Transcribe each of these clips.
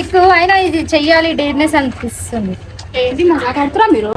మీకు అయినా ఇది చెయ్యాలి డేర్నెస్ అనిపిస్తుంది. ఏంటి మజా కడుతురా మీరు?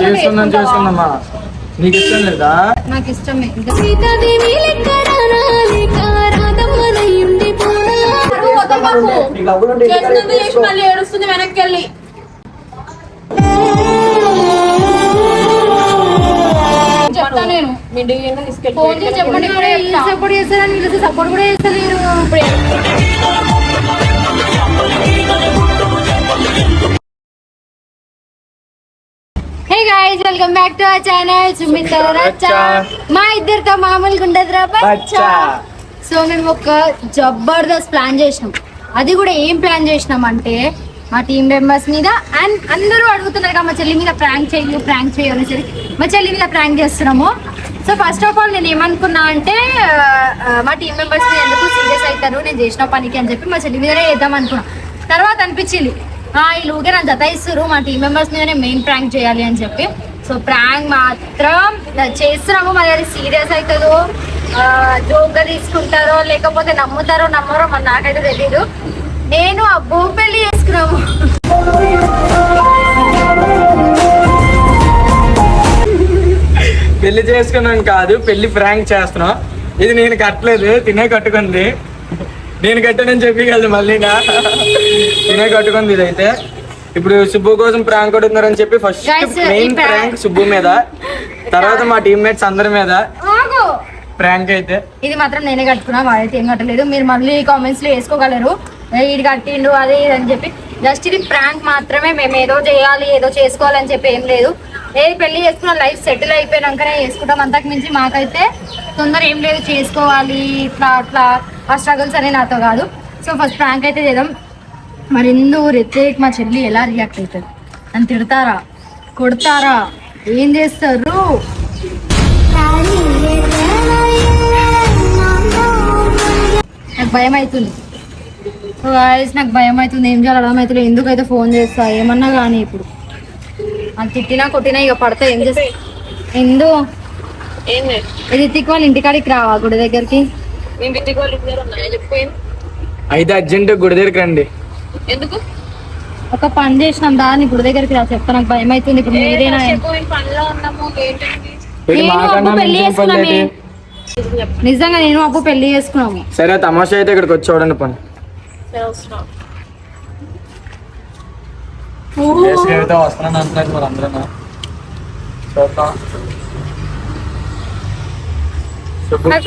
చేసుకుందాం చేసుకుందామా? నీకు ఇష్టం లేదా? నాకు ఇష్టమే ఇంకా పరువు పోతాం మాకు. చేసినంత చేసి మళ్ళీ ఏడుస్తుంది వెనక్కి వెళ్ళి చెప్తా నేను. మీ డిగ్రీ తీసుకెళ్ళి ఫోన్ చేసి చెప్పండి కూడా సపోర్ట్ చేస్తారని వీళ్ళు సపోర్ట్ కూడా చేస్తలేరు ఇప్పుడు. Hey guys welcome back to our channel Sumitha Raccha మా ఇద్దరితో మామూలుగా ఉండదురా బచ్చా. సో మేము ఒక జబర్దస్త్ ప్లాన్ చేసినాం. అది కూడా ఏం ప్లాన్ చేసినాం అంటే మా టీం మెంబర్స్ మీద అండ్ అందరూ అడుగుతున్నారు కదా మా చెల్లి మీద ప్రాంక్ చేయు ప్రాంక్ చేయు అని సరే మా చెల్లి మీద ప్రాంక్ చేస్తున్నాము. సో ఫస్ట్ ఆఫ్ ఆల్ నేను ఏమనుకున్నా అంటే మా టీం మెంబర్స్ ఎందుకు సీరియస్ అవుతారు? నేను చేసిన పనికి అని చెప్పి మా చెల్లి మీదనే వేద్దాం అనుకున్నా. తర్వాత అనిపించింది ఆ వీళ్ళు ఊకే నన్ను జతాయిస్తారు మా టీం మెంబర్స్ మీదనే మెయిన్ ప్రాంక్ చేయాలి అని చెప్పి. సో ప్రాంక్ మాత్రం చేస్తున్నాము మరి అది సీరియస్ అవుతుందో జోక్గా తీసుకుంటారో లేకపోతే నమ్ముతారో నమ్మరో మరి నాకైతే తెలీదు. నేను అబ్బో పెళ్ళి చేసుకున్నాము. పెళ్ళి చేసుకున్నాం కాదు పెళ్ళి ఫ్రాంక్ చేస్తున్నాం. ఇది నేను కట్టలేదు తినే కట్టుకుంది. నేను కట్టానని చెప్పి కదా మళ్ళీ నా. తినే కట్టుకుంది ఇదైతే. ఇప్పుడు సుబ్బు కోసం ప్రాంక్ కొడుతున్నారని చెప్పి ఫస్ట్ మెయిన్ ప్రాంక్ సుబ్బు మీద. తర్వాత మా టీమ్మేట్స్ అందరి మీద. ప్రాంక్ అయితే. ఇది మాత్రం నేనే కట్టుకున్నా వాడైతే ఏం కట్టలేదు. మీరు మళ్ళీ కామెంట్స్లో వేసుకోగలరు. ఇది కట్టిండు అది ఇది అని చెప్పి జస్ట్ ఇది ప్రాంక్ మాత్రమే మేము ఏదో చేయాలి ఏదో చేసుకోవాలని చెప్పి ఏం లేదు. ఏది పెళ్ళి చేసుకున్న లైఫ్ సెటిల్ అయిపోయినాకనే చేసుకుంటాం. అంతకు మించి మాకైతే తొందర ఏం లేదు చేసుకోవాలి ఇట్లా అట్లా. ఆ స్ట్రగుల్స్ అనే నాతో కాదు. సో ఫస్ట్ ప్రాంక్ అయితే చేద్దాం. మరి ఇందు రెత్తేక్ మా చెల్లి ఎలా రియాక్ట్ అవుతుంది? అని తిడతారా? కొడతారా? ఏం చేస్తారు? నాకు భయం అవుతుంది. గాయస్ నాకు భయం అవుతుంది ఏం చేయాలి అర్థం అవుతుంది ఎందుకైతే ఫోన్ చేస్తా ఏమన్నా కానీ ఇప్పుడు. అది తిట్టినా కొట్టినా ఇక పడతా ఏం చేస్తా? ఎందు? ఇది తిక్కు వాళ్ళ ఇంటికాడికి రావా గుడి దగ్గరికి. అయితే అర్జెంట్ గుడి దగ్గరికి రండి. ఎందుకు? ఒక పని చేసినాం దాన్ని గుడి దగ్గరికి రా చెప్తా నాకు భయం అవుతుంది. ఇప్పుడు మీరేనా? పెళ్ళి చేసుకున్నామే? నిజంగా నేను అప్పు పెళ్ళి చేసుకున్నాము. సరే తమాషా అయితే ఇక్కడికి వచ్చి చూడండి పని. అయితే వస్తున్నాను అంటున్నారు మరి అందరూ చూద్దాం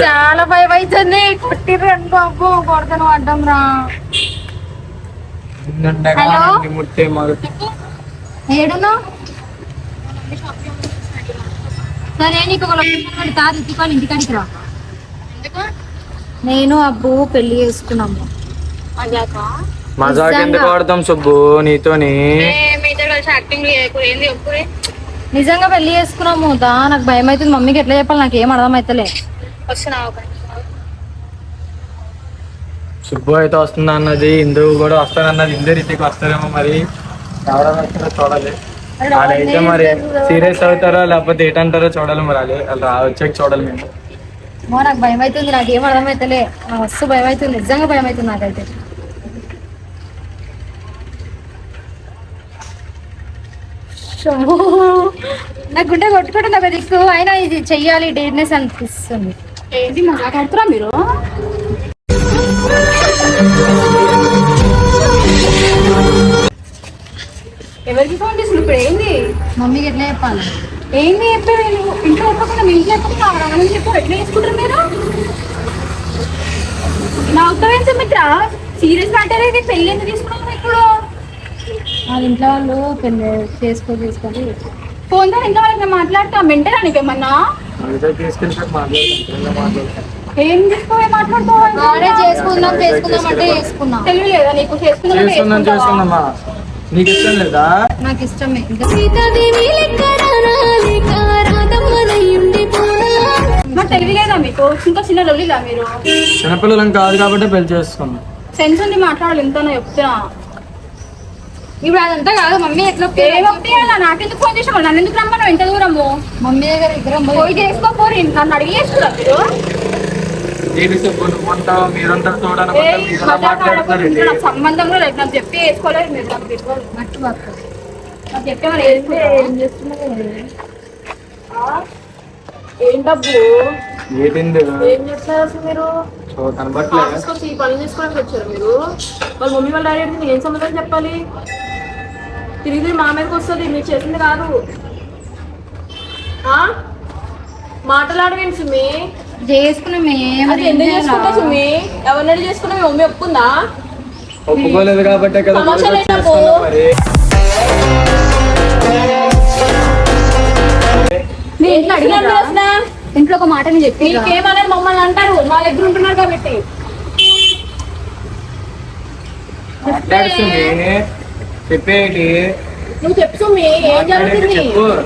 చాలా భయం అవుతుంది కొట్టిర్రు అనుకో అబ్బో కొడతాను అడ్డం రా. నిండుండగా హలో? నంది ముట్టే మగ ఏడును? సరే నీకు ఒక లొకేషన్ పెడతా రితికాలు ఇంటికాడికి రా. ఎందుకు? నేను అబ్బు పెళ్ళి చేసుకున్నాము. మజాక్ ఎందుకు. ఆడతాం సుబ్బు? నీతోని. నిజంగా పెళ్ళి చేసుకున్నాము దా. నాకు భయం అవుతుంది మమ్మీకి ఎట్లా చెప్పాలి? నాకు ఏం అర్థం అవుతలే సుబ్బు అయితే వస్తుందా అన్నది ఇందు కూడా వస్తానన్నది ఇందు రీతికి వస్తారేమో మరి. ఎవరైనా వస్తారో చూడాలి. వాళ్ళైతే మరి సీరియస్ అవుతారో లేకపోతే ఏంటంటారో చూడాలి మరి అది వాళ్ళు రా- వచ్చాక చూడాలి మేము. మో నాకు భయం అవుతుంది నాకు ఏం అర్థం అవుతలే నాకు మస్తు భయం అవుతుంది నిజంగా భయం అవుతుంది నాకైతే. నాకు గుండె కొట్టుకోవడం నాకు దిక్కు. అయినా ఇది చెయ్యాలి డేర్నెస్ అనిపిస్తుంది. ఏంటి మజా కడుతురా మీరు? ఎవరికి ఫోన్ చేసిన ఇప్పుడు ఏంది? మమ్మీకి ఎట్లా చెప్పాలి? ఏంది చెప్పారు నువ్వు ఇంట్లో చెప్పకుండా మీ ఇంట్లో చెప్పకుండా రావాలని చెప్పారు ఎట్లా చేసుకుంటారు మీరు? నా ఉత్తరం సుమిత్ర సీరియస్ మ్యాటర్ అయితే పెళ్ళి ఎందుకు తీసుకున్నావు ఇప్పుడు? వాళ్ళ ఇంట్లో వాళ్ళు పెళ్ళి చేసుకో చేసుకోవాలి. ఫోన్ ద్వారా ఇంట్లో వాళ్ళకి మాట్లాడతాం. వింటారా నీకేమన్నా ఏం తీసుకోవే మాట్లాడతావు వాడే చేసుకుందాం చేసుకుందాం అంటే చేసుకున్నాం. తెలివి లేదా? నీకు చేసుకుందాం చేసుకుందాం నీకు ఇష్టం లేదా? నాకు ఇష్టమే. మీకు? ఇంకా చిన్న లొల్లిలా మీరు? చిన్నపిల్లలం కాదు కాబట్టి పెళ్ళి చేసుకున్నాం. సెన్స్ ఉంది మాట్లాడాలి ఎంతనో చెప్తున్నా ఇప్పుడు అదంతా కాదు మమ్మీ ఎట్లా ఏమొస్తే అలా నాకెందుకు ఫోన్ చేసాము నన్ను ఎందుకు రమ్మను ఎంత దూరము? మమ్మీ దగ్గర ఇద్దరం పోయి చేసుకోపోరు నన్ను అడిగి చేసుకురా మీరు? సంబంధం కూడా లేదు. నాకు చెప్పి వేసుకోలేదు మీరు. నాకు ఏం చేస్తున్నారు అసలు మీరు? వచ్చి ఈ పనులు చేసుకోవడానికి వచ్చారు మీరు. వాళ్ళ మమ్మీ వాళ్ళ డాడీ నేను ఏం సమాధానం చెప్పాలి? తిరిగి తిరిగి మా మీదకి వస్తుంది మీరు చేసింది కాదు. ఆ? మాటలాడవేంటి సుమి? చేసుకున్నాం అది ఎందుకు చేసుకుంటా సుమి? ఎవరిని చేసుకున్నా మీ మమ్మీ ఒప్పుకుందా? ఒప్పుకోలేదు కాబట్టే ఇంట్లో ఒక మాట నేను చెప్పి మీకేమనేది మమ్మల్ని అంటారు. మా దగ్గర ఉంటున్నారు కాబట్టి. చెప్పేటి? నువ్వు చెప్పు ఏం జరుగుతుంది.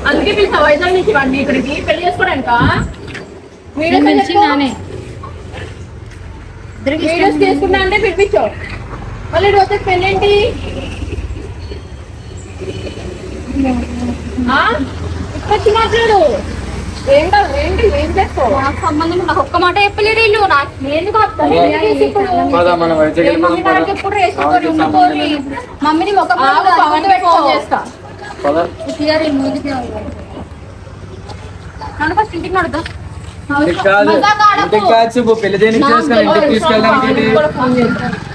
అందుకే పిలిచా వైజాగ్ నుంచి వండి ఇక్కడికి. పెళ్ళి చేసుకోవడానిక? వీడియోస్ తీసుకున్నా అంటే పిలిపించు. మళ్ళీ ఇటు వచ్చే ఏంటి వచ్చి మాట్లాడు. ఏం కాదు ఏంటి ఏం చేస్తావు? నాకు సంబంధం నాకు ఒక్క మాట చెప్పలేరు వీళ్ళు. నాకు నేను పద మన వైజాగ్ మమ్మీ నాన్నకి ఎప్పుడు వేసుకోరు ఉండిపోరు మమ్మీని ఒక ఆగు, పవన్కి ఫోన్ చేస్తా. పద. నన్ను ఫస్ట్ ఇంటికి పెళ్ళి తీసుకెళ్ళడానికి ఏంటి?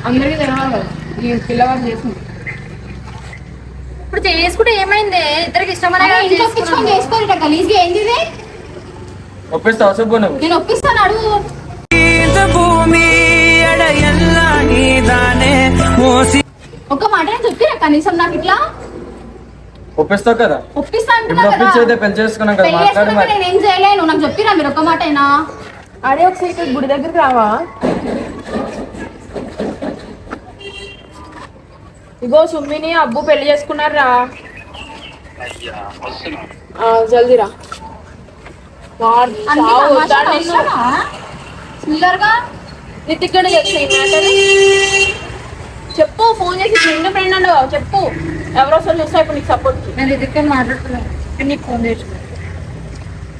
అందరికీ ఈ పిల్లవాడు చేసింది. ఇప్పుడు చేసుకుంటే ఏమైంది? ఇద్దరికి ఇష్టం చేసుకోరట గలీజ్గా ఏంది ఇది ఒప్పిస్తా సుబ్బు నేను అడుగు. భూమి ఒక మాట చెప్పిరా కనీసం నాకు ఇట్లా? ఒప్పిస్తావు కదా? ఒప్పిస్తాను ఇప్పుడు పెళ్ళి చేసుకున్నాం కదా నేను ఏం చేయలేను. నాకు చెప్పిరా మీరు ఒక మాట అయినా. అరే ఒకసారి గుడి దగ్గరికి రావా? ఇగో సుమ్మిని అబ్బు పెళ్ళి చేసుకున్నారా జల్దీ రా. వాడు అన్ని చావు తమాషాలు వద్దాడు నిన్ను. అవసరమా? చిల్లరగా? నీకు ఇక్కడ తెలుసా ఈ మ్యాటర్ చెప్పు ఫోన్ చేసి ఫ్రెండ్ ఫ్రెండ్ అండు చెప్పు. ఎవరో అసలు చూస్తా ఇప్పుడు నీకు సపోర్ట్ నేను ఇద్దరితో మాట్లాడుతున్నాను. నీకు ఫోన్ చేసి ఏం అవుతుంది నాకు ఏ ఫ్లాట్ తీసుకెళ్ళాలనుకుంటున్నాను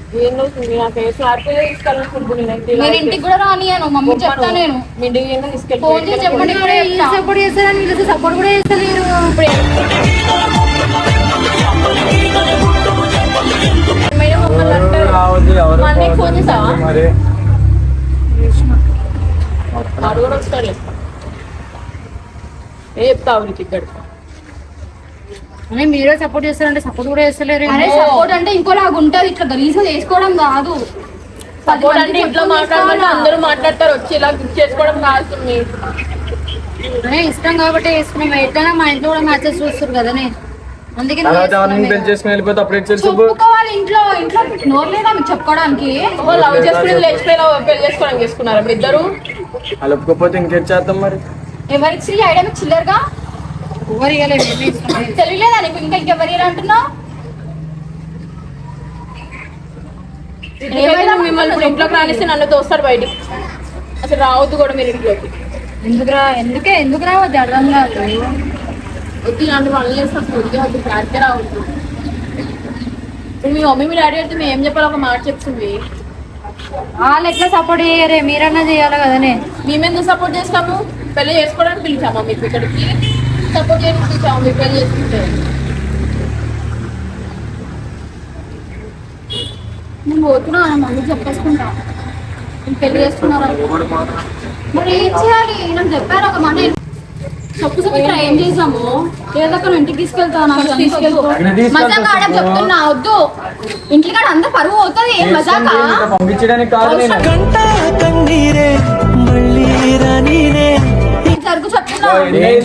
నేను ఇంటికి కూడా రానియను మమ్మీ చెప్తా నేను. ఫోన్ చేసి చెప్పండి కూడా చెప్తా. సపోర్ట్ చేస్తారని సపోర్ట్ కూడా చేస్తలేరు. మమ్మల్ని ఫోన్ చేసావా? నీకు ఇక్కడ అని మీరే సపోర్ట్ చేస్తారంటే సపోర్ట్ కూడా చేస్తలేరు. అరే సపోర్ట్ అంటే ఇంకోలాగా ఉంటది. ఇట్లా గలీజ్గా చేసుకోవడం కాదు. సపోర్ట్ అంటే ఇంట్లో తీసుకోవాలా? అందరూ మాట్లాడతారు. వచ్చి ఇలా చేసుకోవడం కాదు ఇష్టం కాబట్టి వేసుకున్నాం ఎట్లైనా మా ఇంట్లో కూడా మ్యాచెస్ చూస్తారు కదనే. అందుకే చెప్పుకోవాలి ఇంట్లో. ఇంట్లో నోరు లేదా మీకు చెప్పుకోవడానికి? లవ్ చేసుకుని పెళ్ళి చేసుకోవడానికి చేసుకున్నారు? మీ ఇద్దరు? అలా ఒప్పుకోకపోతే ఇంకేం చేద్దాం మరి? ఎవరికి ఐడియా మీకు చిల్లరగా ఎవరు ఇవ్వలేదు మేమే ఇస్తున్నాం. తెలియలేదా నీకు? ఇంకా ఇంకెవరి అంటున్నావు? మిమ్మల్ని ఇప్పుడు ఇంట్లోకి రానిస్తే నన్ను తోస్తాడు బయటికి. అసలు రావద్దు కూడా మీరు ఇంట్లోకి. ఎందుకురా ఎందుకే? ఎందుకు రావద్దు? అర్థం కాదు. వద్దు ఇలాంటి పనులు చేస్తాం వద్దు రావద్దు. ఇప్పుడు మీ మమ్మీ మీ డాడీ అయితే మేము ఏం చెప్పాలి ఒక మాట చెప్తుంది వాళ్ళు ఎట్లా సపోర్ట్ చేయరే? మీరన్నా చేయాలి కదనే. మేమెందుకు సపోర్ట్ చేస్తాము? పెళ్ళి చేసుకోవడానికి పిలిచామా మీకు ఇక్కడికి? సపోర్ట్ చేయడానికి ఇచ్చాము రిపేర్ చేసుకుంటే నేను పోతున్నా మళ్ళీ చెప్పేసుకుంటా నేను. పెళ్ళి చేసుకున్నారా మరి ఏం చేయాలి నాకు చెప్పారు ఒక మన తప్పు ఏం చేసాము ఏదో ఇంటికి తీసుకెళ్తాను మజాక చెప్తున్నా వద్దు ఇంటికి కాడ అంత పరువు అవుతుంది ఏం మజాక పంపించడానికి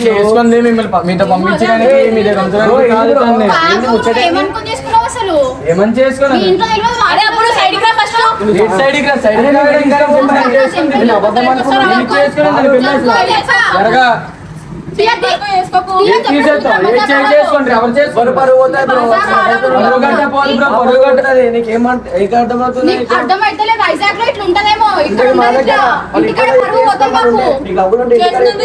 చేసుకుంది మిమ్మల్ని మీతో పంపించడానికి మీ దగ్గర ఉంచడానికి కాదు తన్ని. కాదు, ఏమనుకుని చేసుకున్నావు అసలు ఏమని మీ చేసుకోను ఇంట్లో తెలియదు అప్పుడు రా ఫస్ట్ ఇటు ఇక్కడ ఇక్కడ ఇక్కడ ఇక్కడ. ఇక్కడ. చెప్తున్నా ఇంకోసారి మమ్మీ వాళ్ళతో వాడుతూనే ఉండే వద్దా మమ్మీ వాళ్ళు.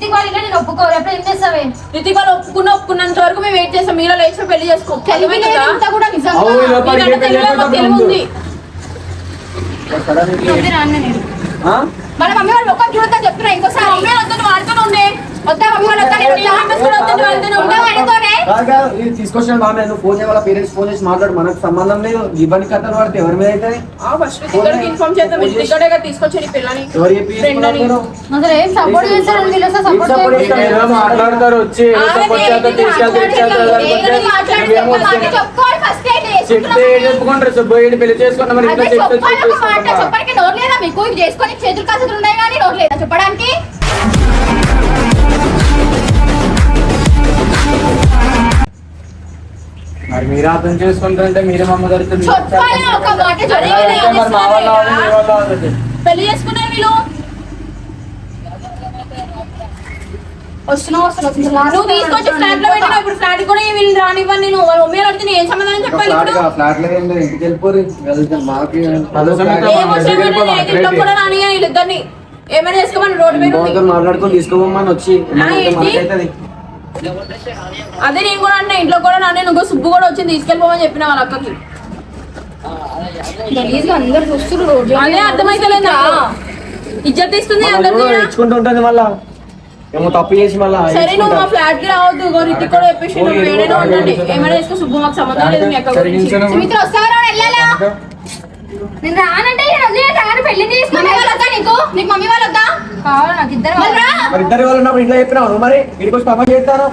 Friend అని. చేసుకున్నారు మీరు? అసలు ఏం సపోర్ట్ చేస్తారు వీళ్ళు అసలు ఏం support సపోర్ట్ చేస్తారు? ఏదో మాట్లాడతారు వచ్చి ఏదో ఆమె support చేస్తారు, ఏంటి తీసుకెళ్తారు, తీసుకెళ్తారు, లేకపోతే ఇవేమో వచ్చి చెప్పుకోవాలి ఫస్ట్ చెప్తే ఏం చెప్పుకుంటారు సుబ్బు ఏంటి పెళ్ళి చేసుకున్నా మరి ఇంట్లో చెప్తే చెప్పాలి ఒక మాట చేసుకుంటా చెప్పడానికి నోరు లేదా మీకు? ఇవి చేసుకొని చేతులు కాసులు ఉన్నాయి కానీ నోరు లేదా చెప్పడానికి? మరి మీరు అర్థం చేసుకుంటారంటే మీరే మా అమ్మ గారితో మీరు చెప్పాలి ఒక మరి చెప్పాలి మా వాళ్ళ వాళ్ళు, మీ వాళ్ళ వాళ్ళు. పెళ్ళి చేసుకున్నారు వీళ్ళు? వస్తున్నావు వస్తున్నావు. నువ్వు తీసుకొచ్చి ఫ్లాట్లో పెట్టిన ఇప్పుడు ఫ్లాట్ కూడా వీళ్ళు రానివ్వని నేను వాళ్ళ మమ్మీ అడిగితే ఏం సమాధానం చెప్పాలి ఇప్పుడు? కూడా రానియ్యను వీళ్ళిద్దరిని. ఏమైనా చేసుకోమని రోడ్డు మీద ఉంది. ఇంకోతో మాట్లాడుకొని తీసుకోమని వచ్చి అదే నేను కూడా అన్న ఇంట్లో కూడా నాన్న నువ్వు సుబ్బు కూడా వచ్చి తీసుకెళ్ళిపోమని చెప్పిన వాళ్ళ అక్కకి. గలీజ్గా అందరు చూస్తున్నారు రోజు అదే అర్థమైతలేదా? ఇజ్జత్ ఇస్తుంది అందరినీ. ఈడ. ఇచ్చుకుంటూ ఉంటుంది మళ్ళా. ఏమో తప్పు చేసి మళ్ళీ సరే నువ్వు మా ఫ్లాట్కి రావద్దు రితిక్ కూడా చెప్పేసి నువ్వు వేడేనే ఉండండి. ఏమైనా చేసుకో సుబ్బు మాకు సంబంధం లేదు మీ అక్క గురించి సుమిత్ర వస్తావా వెళ్ళాలా? నేను రానంటే నేను వదిలేయను, రాను పెళ్ళి తీసుకుని మమ్మీ వాళ్ళు వద్దా నీకు? నీకు మమ్మీ వాళ్ళు వద్దా కావాలి నాకు ఇద్దరు మరి ఇద్దరు వాళ్ళు ఉన్నప్పుడు ఇంట్లో చెప్పినావు మరి? ఇక్కడికి వచ్చి పని చేస్తాను.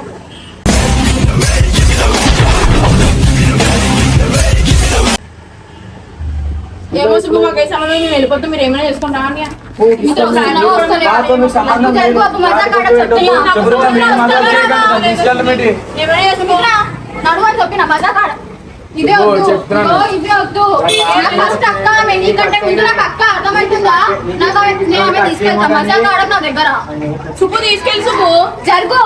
ఏమో సుబ్బు మాకు ఏ సంబంధం లేదు, మేము వెళ్ళిపోతే మీరు ఏమైనా చేసుకుంటా అని? ఏమైనా నడువని చెప్పిన మజా కాడ ఇదే ఓ, వద్దు చెప్తున్నాను. ఓ, ఇదే వద్దు ఫస్ట్ అక్క ఆమె నీకంటే ముందు నాకు అక్క అర్థమవుతుందా నాకు ఆమె- నేను ఆమె తీసుకెళ్తా మజా కాడ నా దగ్గర సుబ్బు తీసుకెళ్ళి సుబ్బు జరుగు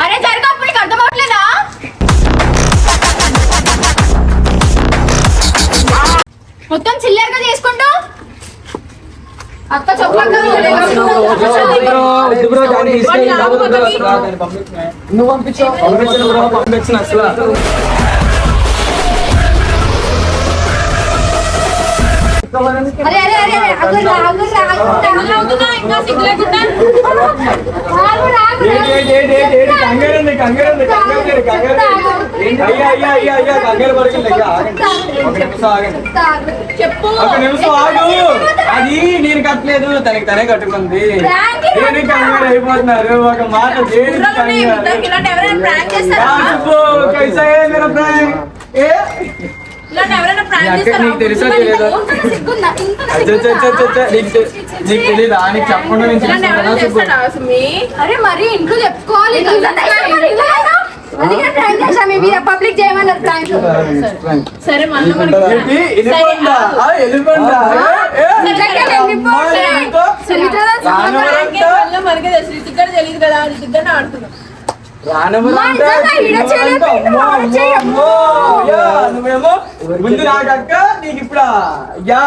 అరే జరుగు అప్పుడు నీకు అర్థమవట్లేదా మొత్తం చిల్లరగా చేసుకుంటూ అక్క. నువ్వు పంపించావు పంపించను అసలు. ఏంటి, ఏంటి, కంగారు ఉంది, కంగారు ఉంది, కంగారు ఉంది, కంగారు ఉంది. అయ్యా, అయ్యా, అయ్యా, అయ్యా, కంగారు పడకండి, అయ్యా, ఆగండి. ఒక నిమిషం ఆగండి. ఆగు. చెప్పు. ఒక నిమిషం ఆగు. అది నేను కట్టలేదు తనకి తనే కట్టుకుంది. కంగారు అయిపోతున్నారు? ఒక మాట ఈ కంగారు? నీకు తెలుసా తెలియదా? తెలీదా? చెప్పకుండా నేను అరే మరి ఇంట్లో చెప్పుకోవాలి. పబ్లిక్ చేయమన్నారు. సరే మళ్ళీ తెలియదు కదా ఆడుతున్నాం. నువ్వేమో ముందు నాకక్క నీకు ఇప్పుడా యా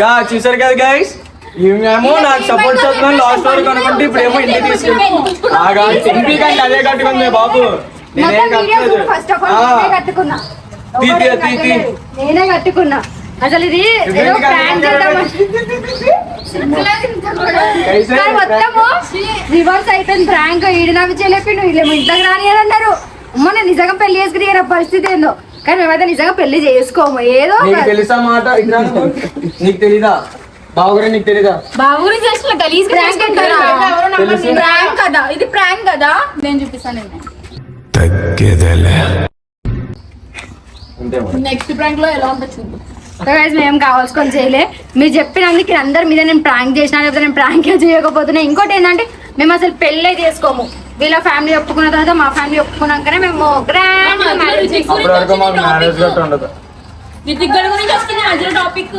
యా చూసారు కదా గైస్ ఈమెమో నాకు సపోర్ట్ చేస్తున్నాను లాస్ట్ వరకు అనుకుంటే ఇప్పుడు ఏమో ఇంటికి తీసుకెళ్ళి కంటే అదే కట్టుకుంది బాబు. నేనేం కట్టలేదు ఫస్ట్ ఆఫ్ ఆల్ ఆ, నేనే కట్టుకున్నా. అసలు ఇది ఏదో చేద్దామని కానీ మొత్తము రివర్స్ అయిపోయింది ప్రాంక్ ఈడినవి చెల్లిపిండు వీళ్ళేమో ఇంట్లోకి రాని అని అన్నారు అమ్మో నేను నిజంగా పెళ్ళి చేసుకుని పరిస్థితి ఏందో? కానీ మేమైతే నిజంగా పెళ్ళి చేసుకోము. ఏదో తెలుసా మాట. నీకు తెలీదా? బావగారే నీకు తెలీదా? బాబు గురించి చేసిన గలీజ్ Prank అంటారా? తెలుసు. ప్రాంక్ కదా. ఇది ప్రాంక్ కదా. నేను చూపిస్తాను. నెక్స్ట్ ప్రాంక్లో ఎలా ఉందో చూద్దాం మేము కావాల్సుకొని చేయలే. మీరు చెప్పినందుకు అందరి మీద నేను ప్రాంక్ చేసినా లేకపోతే నేను ప్రాంక్ చేయకపోతున్నా. ఇంకోటి ఏంటంటే మేము అసలు పెళ్ళే చేసుకోము. వీళ్ళ ఫ్యామిలీ ఒప్పుకున్న తర్వాత మా ఫ్యామిలీ ఒప్పుకున్నాకనే మేము గ్రాండ్ మ్యారేజ్ టాపిక్